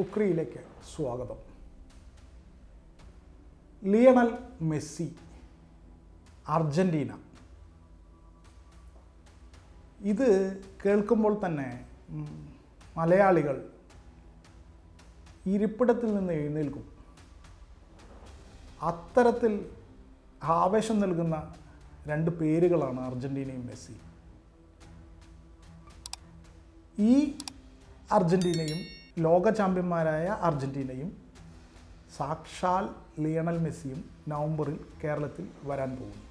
ഫുക്രിയിലേക്ക് സ്വാഗതം. Lionel Messi Argentina ഇത് കേൾക്കുമ്പോൾ തന്നെ മലയാളികൾ ഇരിപ്പിടത്തിൽ നിന്ന് എഴുന്നേൽക്കും. അത്തരത്തിൽ ആവേശം നൽകുന്ന രണ്ട് പേരുകളാണ് അർജന്റീനയും മെസ്സി ഈ അർജന്റീനയും ലോക ചാമ്പ്യന്മാരായ അർജന്റീനയും സാക്ഷാൽ ലിയണൽ മെസ്സിയും നവംബറിൽ കേരളത്തിൽ വരാൻ പോകുന്നു.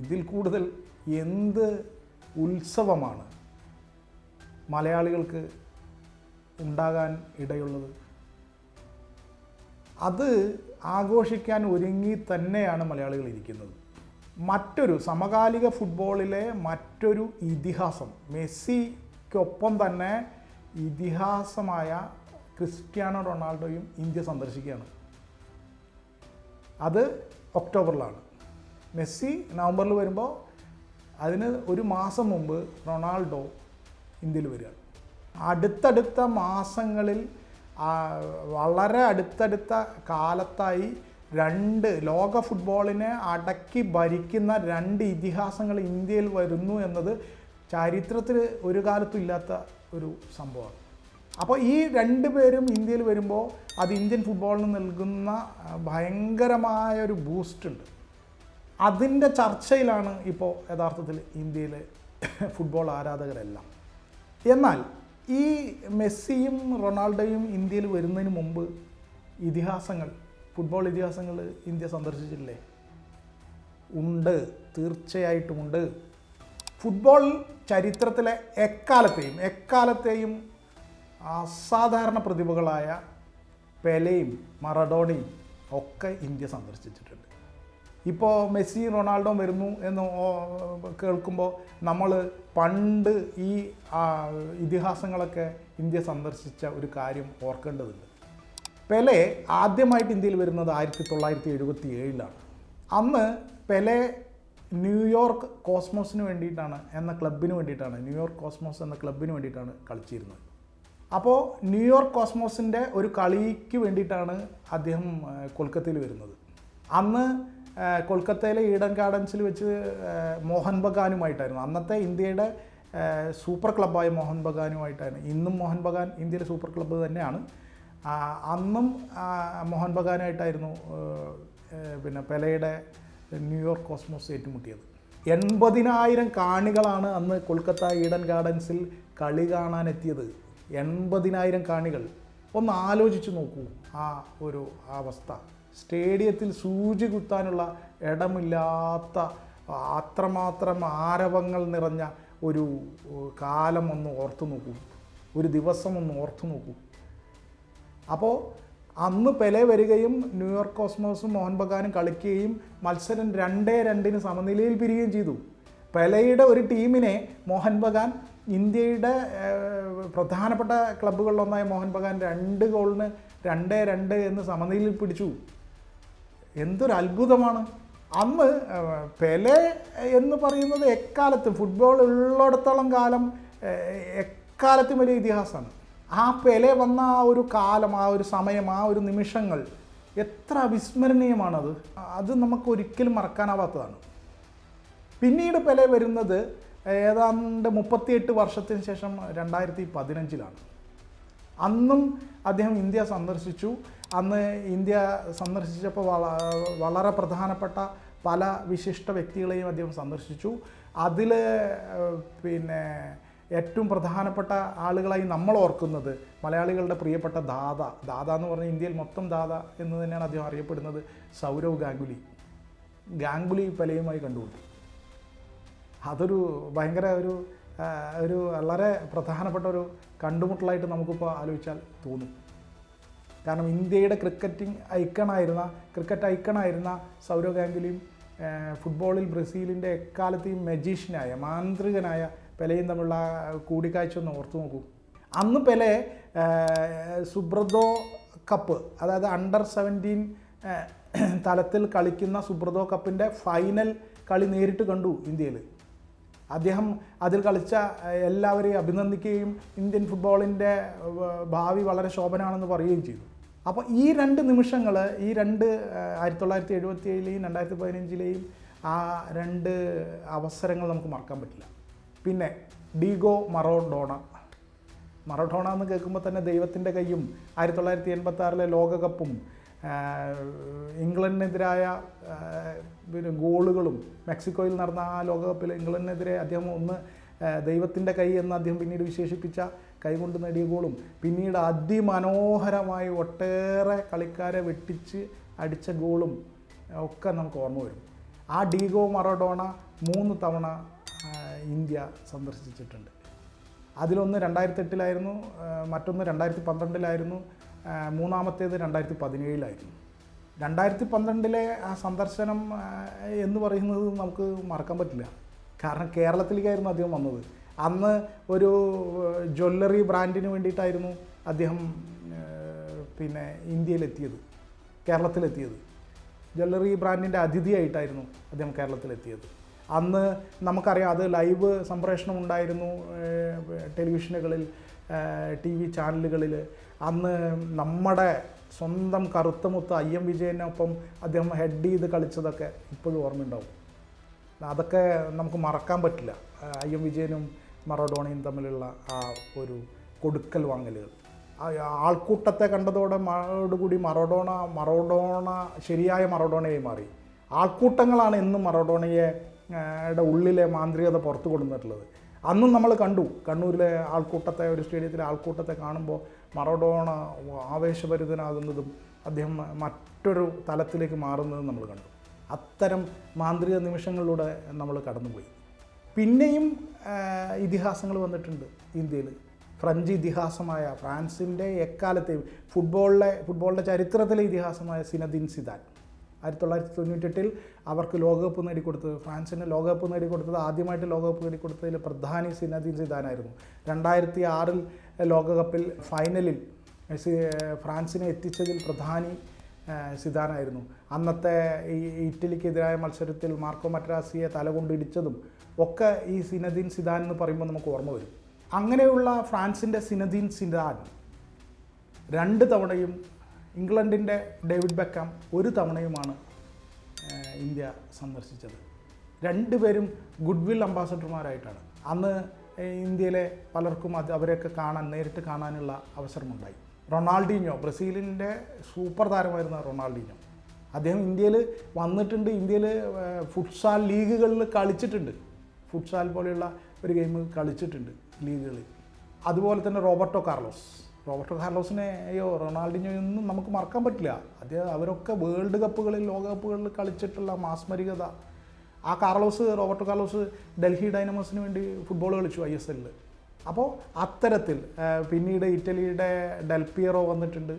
ഇതിൽ കൂടുതൽ എന്ത് ഉത്സവമാണ് മലയാളികൾക്ക് ഉണ്ടാകാൻ ഇടയുള്ളത്? അത് ആഘോഷിക്കാൻ ഒരുങ്ങി തന്നെയാണ് മലയാളികൾ ഇരിക്കുന്നത്. മറ്റൊരു സമകാലിക ഫുട്ബോളിലെ മറ്റൊരു ഇതിഹാസം മെസ്സിക്കൊപ്പം തന്നെ ഇതിഹാസമായ ക്രിസ്ത്യാനോ റൊണാൾഡോയും ഇന്ത്യ സന്ദർശിക്കുകയാണ്. അത് ഒക്ടോബറിലാണ്. മെസ്സി നവംബറിൽ വരുമ്പോൾ അതിന് ഒരു മാസം മുമ്പ് റൊണാൾഡോ ഇന്ത്യയിൽ വരികയാണ് അടുത്തടുത്ത മാസങ്ങളിൽ വളരെ അടുത്തടുത്ത കാലത്തായി രണ്ട് ലോക ഫുട്ബോളിനെ അടക്കി ഭരിക്കുന്ന രണ്ട് ഇതിഹാസങ്ങൾ ഇന്ത്യയിൽ വരുന്നു എന്നത് ചരിത്രത്തിൽ ഒരു കാലത്തും ഇല്ലാത്ത ഒരു സംഭവമാണ്. അപ്പോൾ ഈ രണ്ട് പേരും ഇന്ത്യയിൽ വരുമ്പോൾ അത് ഇന്ത്യൻ ഫുട്ബോളിന് നൽകുന്ന ഭയങ്കരമായ ഒരു ബൂസ്റ്റ് ഉണ്ട്. അതിന്റെ ചർച്ചയിലാണ് ഇപ്പോൾ യഥാർത്ഥത്തിൽ ഇന്ത്യയിലെ ഫുട്ബോൾ ആരാധകരെല്ലാം. എന്നാൽ ഈ മെസ്സിയും റൊണാൾഡോയും ഇന്ത്യയിൽ വരുന്നതിന് മുമ്പ് ഇതിഹാസങ്ങൾ ഫുട്ബോൾ ഇതിഹാസങ്ങൾ ഇന്ത്യ സന്ദർശിച്ചില്ലേ ഉണ്ട്. തീർച്ചയായിട്ടും ഉണ്ട്. ഫുട്ബോൾ ചരിത്രത്തിലെ എക്കാലത്തെയും എക്കാലത്തെയും അസാധാരണ പ്രതിഭകളായ പെലയും മറഡോണയും ഒക്കെ ഇന്ത്യ സന്ദർശിച്ചിട്ടുണ്ട്. ഇപ്പോൾ മെസ്സി റൊണാൾഡോ വരുന്നു എന്ന് കേൾക്കുമ്പോൾ നമ്മൾ പണ്ട് ഈ ഇതിഹാസങ്ങളൊക്കെ ഇന്ത്യ സന്ദർശിച്ച ഒരു കാര്യം ഓർക്കേണ്ടതുണ്ട്. പെലെ ആദ്യമായിട്ട് ഇന്ത്യയിൽ വരുന്നത് ആയിരത്തി തൊള്ളായിരത്തി എഴുപത്തി ഏഴിലാണ്. അന്ന് പെലെ ന്യൂയോർക്ക് കോസ്മോസിന് വേണ്ടിയിട്ടാണ് എന്ന ക്ലബിന് വേണ്ടിയിട്ടാണ്. ന്യൂയോർക്ക് കോസ്മോസ് എന്ന ക്ലബിന് വേണ്ടിയിട്ടാണ് കളിച്ചിരുന്നത്. അപ്പോൾ ന്യൂയോർക്ക് കോസ്മോസിന്റെ ഒരു കളിക്ക് വേണ്ടിയിട്ടാണ് അദ്ദേഹം കൊൽക്കത്തയിൽ വരുന്നത്. അന്ന് കൊൽക്കത്തയിലെ ഈഡൻ ഗാർഡൻസിൽ വെച്ച് മോഹൻ ബഗാനുമായിട്ടായിരുന്നു. അന്നത്തെ ഇന്ത്യയുടെ സൂപ്പർ ക്ലബ്ബായ മോഹൻ ബഗാനുമായിട്ടാണ്. ഇന്നും മോഹൻ ബഗാൻ ഇന്ത്യയിലെ സൂപ്പർ ക്ലബ്ബ് തന്നെയാണ്. അന്നും മോഹൻ ബഗാനായിട്ടായിരുന്നു പിന്നെ പെലയുടെ ന്യൂയോർക്ക് കോസ്മോസ് ഏറ്റുമുട്ടിയത്. എൺപതിനായിരം കാണികളാണ് അന്ന് കൊൽക്കത്ത ഈഡൻ ഗാർഡൻസിൽ കളി കാണാനെത്തിയത് എൺപതിനായിരം കാണികൾ. ഒന്ന് ആലോചിച്ച് നോക്കൂ. ആ ഒരു അവസ്ഥ. സ്റ്റേഡിയത്തിൽ സൂചി കുത്താനുള്ള ഇടമില്ലാത്ത അത്രമാത്രം ആരവങ്ങൾ നിറഞ്ഞ ഒരു കാലം ഒന്ന് ഓർത്തു നോക്കൂ. ഒരു ദിവസം ഒന്ന് ഓർത്തു നോക്കൂ. അപ്പോൾ അന്ന് പെലെ വരികയും ന്യൂയോർക്ക് കോസ്മോസും മോഹൻ ബഗാനും കളിക്കുകയും മത്സരം രണ്ടേ രണ്ടിന് സമനിലയിൽ പിരിയുകയും ചെയ്തു. പെലയുടെ ഒരു ടീമിനെ മോഹൻ ബഗാൻ ഇന്ത്യയുടെ പ്രധാനപ്പെട്ട ക്ലബ്ബുകളിലൊന്നായ മോഹൻ ബഗാൻ രണ്ട് ഗോളിന് രണ്ടേ രണ്ട് എന്ന് സമനിലയിൽ പിടിച്ചു. എന്തൊരു അത്ഭുതമാണ്. അന്ന് പെലെ എന്ന് പറയുന്നത് എക്കാലത്തും ഫുട്ബോൾ ഉള്ളിടത്തോളം കാലം എക്കാലത്തും വലിയ ഇതിഹാസമാണ്. ആ പെലെ വന്ന ആ ഒരു കാലം ആ ഒരു സമയം ആ ഒരു നിമിഷങ്ങൾ എത്ര അവിസ്മരണീയമാണത്. അത് നമുക്ക് ഒരിക്കലും മറക്കാനാവാത്തതാണ്. പിന്നീട് പെലെ വരുന്നത് ഏതാണ്ട് മുപ്പത്തിയെട്ട് വർഷത്തിന് ശേഷം രണ്ടായിരത്തി പതിനഞ്ചിലാണ് അന്നും അദ്ദേഹം ഇന്ത്യ സന്ദർശിച്ചു. അന്ന് ഇന്ത്യ സന്ദർശിച്ചപ്പോൾ വള വളരെ പ്രധാനപ്പെട്ട പല വിശിഷ്ട വ്യക്തികളെയും അദ്ദേഹം സന്ദർശിച്ചു. അതിൽ പിന്നെ ഏറ്റവും പ്രധാനപ്പെട്ട ആളുകളായി നമ്മൾ ഓർക്കുന്നത് മലയാളികളുടെ പ്രിയപ്പെട്ട ദാദ. ദാദ എന്ന് പറഞ്ഞാൽ ഇന്ത്യയിൽ മൊത്തം ദാദ എന്ന് തന്നെയാണ് അദ്ദേഹം അറിയപ്പെടുന്നത്. സൗരവ് ഗാംഗുലി. ഗാംഗുലി പലയുമായി കണ്ടുമുട്ടി. അതൊരു ഭയങ്കര ഒരു ഒരു വളരെ പ്രധാനപ്പെട്ട ഒരു കണ്ടുമുട്ടലായിട്ട് നമുക്കിപ്പോൾ ആലോചിച്ചാൽ തോന്നും. കാരണം ഇന്ത്യയുടെ ക്രിക്കറ്റിംഗ് ഐക്കണായിരുന്ന ക്രിക്കറ്റ് ഐക്കണായിരുന്ന സൗരവ് ഗാംഗുലിയും ഫുട്ബോളിൽ ബ്രസീലിന്റെ എക്കാലത്തെയും മെജീഷ്യനായ മാന്ത്രികനായ പെലയും തമ്മിലുള്ള കൂടിക്കാഴ്ച ഒന്ന് ഓർത്തു നോക്കൂ. അന്ന് പെലെ സുബ്രതോ കപ്പ് അതായത് അണ്ടർ സെവന്റീൻ തലത്തിൽ കളിക്കുന്ന സുബ്രതോ കപ്പിന്റെ ഫൈനൽ കളി നേരിട്ട് കണ്ടു ഇന്ത്യയിൽ അദ്ദേഹം അതിൽ കളിച്ച എല്ലാവരെയും അഭിനന്ദിക്കുകയും ഇന്ത്യൻ ഫുട്ബോളിന്റെ ഭാവി വളരെ ശോഭനമാണെന്ന് പറയുകയും ചെയ്തു. അപ്പോൾ ഈ രണ്ട് നിമിഷങ്ങൾ ഈ രണ്ട് ആയിരത്തി തൊള്ളായിരത്തി എഴുപത്തി ഏഴിലെയും രണ്ടായിരത്തി പതിനഞ്ചിലെയും ആ രണ്ട് അവസരങ്ങൾ നമുക്ക് മറക്കാൻ പറ്റില്ല. പിന്നെ ഡീഗോ മറോഡോണ മറഡോണ എന്ന് കേൾക്കുമ്പോൾ തന്നെ ദൈവത്തിന്റെ കൈയും ആയിരത്തി തൊള്ളായിരത്തി എൺപത്തി ആറിലെ ലോകകപ്പും ഇംഗ്ലണ്ടിനെതിരായ പിന്നെ ഗോളുകളും മെക്സിക്കോയിൽ നടന്ന ആ ലോകകപ്പിൽ ഇംഗ്ലണ്ടിനെതിരെ അദ്ദേഹം ഒന്ന് ദൈവത്തിന്റെ കൈ എന്ന് അദ്ദേഹം പിന്നീട് വിശേഷിപ്പിച്ച കൈകൊണ്ട് നേടിയ ഗോളും പിന്നീട് അതിമനോഹരമായി ഒട്ടേറെ കളിക്കാരെ വെട്ടിച്ച് അടിച്ച ഗോളും ഒക്കെ നമുക്ക് ഓർമ്മ വരും. ആ ഡീഗോ മറഡോണ മൂന്ന് തവണ ഇന്ത്യ സന്ദർശിച്ചിട്ടുണ്ട്. അതിലൊന്ന് രണ്ടായിരത്തി എട്ടിലായിരുന്നു മറ്റൊന്ന് രണ്ടായിരത്തി പന്ത്രണ്ടിലായിരുന്നു മൂന്നാമത്തേത് രണ്ടായിരത്തി പതിനേഴിലായിരുന്നു രണ്ടായിരത്തി പന്ത്രണ്ടിലെ ആ സന്ദർശനം എന്ന് പറയുന്നത് നമുക്ക് മറക്കാൻ പറ്റില്ല. കാരണം കേരളത്തിലേക്കായിരുന്നു അദ്ദേഹം വന്നത്. അന്ന് ഒരു ജ്വല്ലറി ബ്രാൻഡിന് വേണ്ടിയിട്ടായിരുന്നു അദ്ദേഹം പിന്നെ ഇന്ത്യയിലെത്തിയത് കേരളത്തിലെത്തിയത്. ജ്വല്ലറി ബ്രാൻഡിന്റെ അതിഥിയായിട്ടായിരുന്നു അദ്ദേഹം കേരളത്തിലെത്തിയത്. അന്ന് നമുക്കറിയാം അത് ലൈവ് സംപ്രേഷണം ഉണ്ടായിരുന്നു ടെലിവിഷനുകളിൽ ടി വി ചാനലുകളിൽ. അന്ന് നമ്മുടെ സ്വന്തം കറുത്തമുത്ത് ഐ എം വിജയനൊപ്പം അദ്ദേഹം ഹെഡ് ചെയ്ത് കളിച്ചതൊക്കെ ഇപ്പോഴും ഓർമ്മയുണ്ടാവും. അതൊക്കെ നമുക്ക് മറക്കാൻ പറ്റില്ല. ഐ എം വിജയനും മറഡോണയും തമ്മിലുള്ള ആ ഒരു കൊടുക്കൽ വാങ്ങലുകൾ. ആൾക്കൂട്ടത്തെ കണ്ടതോടെ കൂടി മറഡോണ മറഡോണ ശരിയായ മറഡോണയായി മാറി. ആൾക്കൂട്ടങ്ങളാണ് എന്നും മറഡോണയെ ഉള്ളിലെ മാന്ത്രികത പുറത്തു കൊണ്ടുവന്നിട്ടുള്ളത്. അന്നും നമ്മൾ കണ്ടു. കണ്ണൂരിലെ ആൾക്കൂട്ടത്തെ ഒരു സ്റ്റേഡിയത്തിലെ ആൾക്കൂട്ടത്തെ കാണുമ്പോൾ മറഡോണ ആവേശഭരിതനാകുന്നതും അദ്ദേഹം മറ്റൊരു തലത്തിലേക്ക് മാറുന്നതും നമ്മൾ കണ്ടു. അത്തരം മാന്ത്രിക നിമിഷങ്ങളിലൂടെ നമ്മൾ കടന്നുപോയി. പിന്നെയും ഇതിഹാസങ്ങൾ വന്നിട്ടുണ്ട് ഇന്ത്യയിൽ. ഫ്രഞ്ച് ഇതിഹാസമായ ഫ്രാൻസിന്റെ എക്കാലത്തെയും ഫുട്ബോളിലെ ഫുട്ബോളിന്റെ ചരിത്രത്തിലെ ഇതിഹാസമായ സിനദിൻ സിദാൻ. ആയിരത്തി തൊള്ളായിരത്തി തൊണ്ണൂറ്റെട്ടിൽ അവർക്ക് ലോകകപ്പ് നേടിക്കൊടുത്തത്. ഫ്രാൻസിന് ലോകകപ്പ് നേടിക്കൊടുത്തത് ആദ്യമായിട്ട് ലോകകപ്പ് നേടിക്കൊടുത്തതിൽ പ്രധാനി സിനദിൻ സിദാനായിരുന്നു. രണ്ടായിരത്തി ആറിൽ ലോകകപ്പിൽ ഫൈനലിൽ ഫ്രാൻസിനെ എത്തിച്ചതിൽ പ്രധാനി സിദാനായിരുന്നു. അന്നത്തെ ഈ ഇറ്റലിക്കെതിരായ മത്സരത്തിൽ മാർക്കോ മറ്റാസിയെ തലകൊണ്ടിടിച്ചതും ഒക്കെ ഈ സിനദീൻ സിദാൻ എന്ന് പറയുമ്പോൾ നമുക്ക് ഓർമ്മ വരും. അങ്ങനെയുള്ള ഫ്രാൻസിന്റെ സിനദീൻ സിദാൻ രണ്ട് തവണയും ഇംഗ്ലണ്ടിന്റെ ഡേവിഡ് ബെക്കാം ഒരു തവണയുമാണ് ഇന്ത്യ സന്ദർശിച്ചത്. രണ്ടുപേരും ഗുഡ് വിൽ അംബാസഡർമാരായിട്ടാണ്. അന്ന് ഇന്ത്യയിലെ പലർക്കും അത് അവരെയൊക്കെ കാണാൻ നേരിട്ട് കാണാനുള്ള അവസരമുണ്ടായി. റൊണാൾഡീഞ്ഞോ ബ്രസീലിന്റെ സൂപ്പർ താരമായിരുന്ന റൊണാൾഡീഞ്ഞോ അദ്ദേഹം ഇന്ത്യയിൽ വന്നിട്ടുണ്ട് ഇന്ത്യയിൽ ഫുട്സാൽ ലീഗുകളിൽ കളിച്ചിട്ടുണ്ട്. ഫുട്സാൽ പോലെയുള്ള ഒരു ഗെയിം കളിച്ചിട്ടുണ്ട് ലീഗുകളിൽ. അതുപോലെ തന്നെ റോബർട്ടോ കാർലോസ്. റോബർട്ടോ റൊണാൾഡിനോ ഒന്നും നമുക്ക് മറക്കാൻ പറ്റില്ല. അത് അവരൊക്കെ വേൾഡ് കപ്പുകളിൽ ലോകകപ്പുകളിൽ കളിച്ചിട്ടുള്ള മാസ്മരികത. ആ കാർലോസ് റോബർട്ടോ കാർലോസ് ഡൽഹി ഡൈനമോസിന് വേണ്ടി ഫുട്ബോൾ കളിച്ചു ഐ എസ് എല്ലിൽ അപ്പോൾ അത്തരത്തിൽ പിന്നീട് ഇറ്റലിയുടെ ഡെൽപിയറോ വന്നിട്ടുണ്ട്.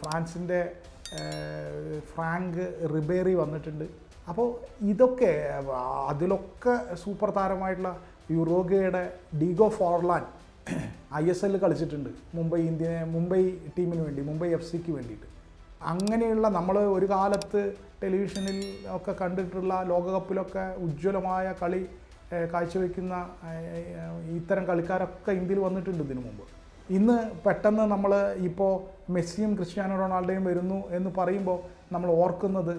ഫ്രാൻസിന്റെ ഫ്രാങ്ക് റിബേറി വന്നിട്ടുണ്ട്. അപ്പോൾ ഇതൊക്കെ അതിലൊക്കെ സൂപ്പർ താരമായിട്ടുള്ള യുറോഗയുടെ ഡീഗോ ഫോർലാൻ ഐ എസ് എല്ലിൽ കളിച്ചിട്ടുണ്ട്. മുംബൈ ഇന്ത്യനെ മുംബൈ ടീമിന് വേണ്ടി മുംബൈ എഫ് സിക്ക് വേണ്ടിയിട്ട്. അങ്ങനെയുള്ള നമ്മൾ ഒരു കാലത്ത് ടെലിവിഷനിൽ ഒക്കെ കണ്ടിട്ടുള്ള ലോകകപ്പിലൊക്കെ ഉജ്ജ്വലമായ കളി കാഴ്ചവെക്കുന്ന ഇത്തരം കളിക്കാരൊക്കെ ഇന്ത്യയിൽ വന്നിട്ടുണ്ട് ഇതിനു മുമ്പ്. ഇന്ന് പെട്ടെന്ന് നമ്മൾ ഇപ്പോൾ മെസ്സിയും ക്രിസ്ത്യാനോ റൊണാൾഡോയും വരുന്നു എന്ന് പറയുമ്പോൾ നമ്മൾ ഓർക്കുന്നത്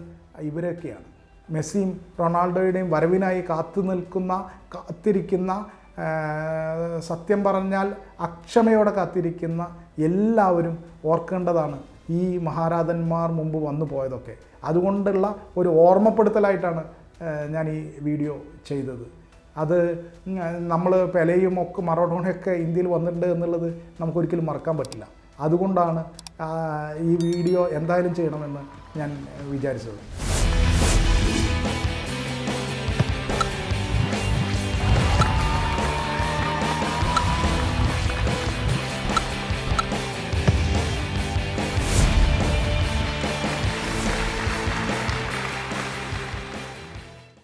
ഇവരൊക്കെയാണ്. മെസ്സിയും റൊണാൾഡോയുടെയും വരവിനായി കാത്തു നിൽക്കുന്ന കാത്തിരിക്കുന്ന സത്യം പറഞ്ഞാൽ അക്ഷമയോടെ കാത്തിരിക്കുന്ന എല്ലാവരും ഓർക്കേണ്ടതാണ് ഈ മഹാരാജന്മാർ മുമ്പ് വന്നു പോയതൊക്കെ. അതുകൊണ്ടുള്ള ഒരു ഓർമ്മപ്പെടുത്തലായിട്ടാണ് ഞാൻ ഈ വീഡിയോ ചെയ്തത്. അത് നമ്മൾ പെലയും ഒക്കെ മറഡോണയൊക്കെ ഇന്ത്യയിൽ വന്നിട്ടുണ്ട് എന്നുള്ളത് നമുക്കൊരിക്കലും മറക്കാൻ പറ്റില്ല. അതുകൊണ്ടാണ് ഈ വീഡിയോ എന്തായാലും ചെയ്യണമെന്ന് ഞാൻ വിചാരിച്ചത്.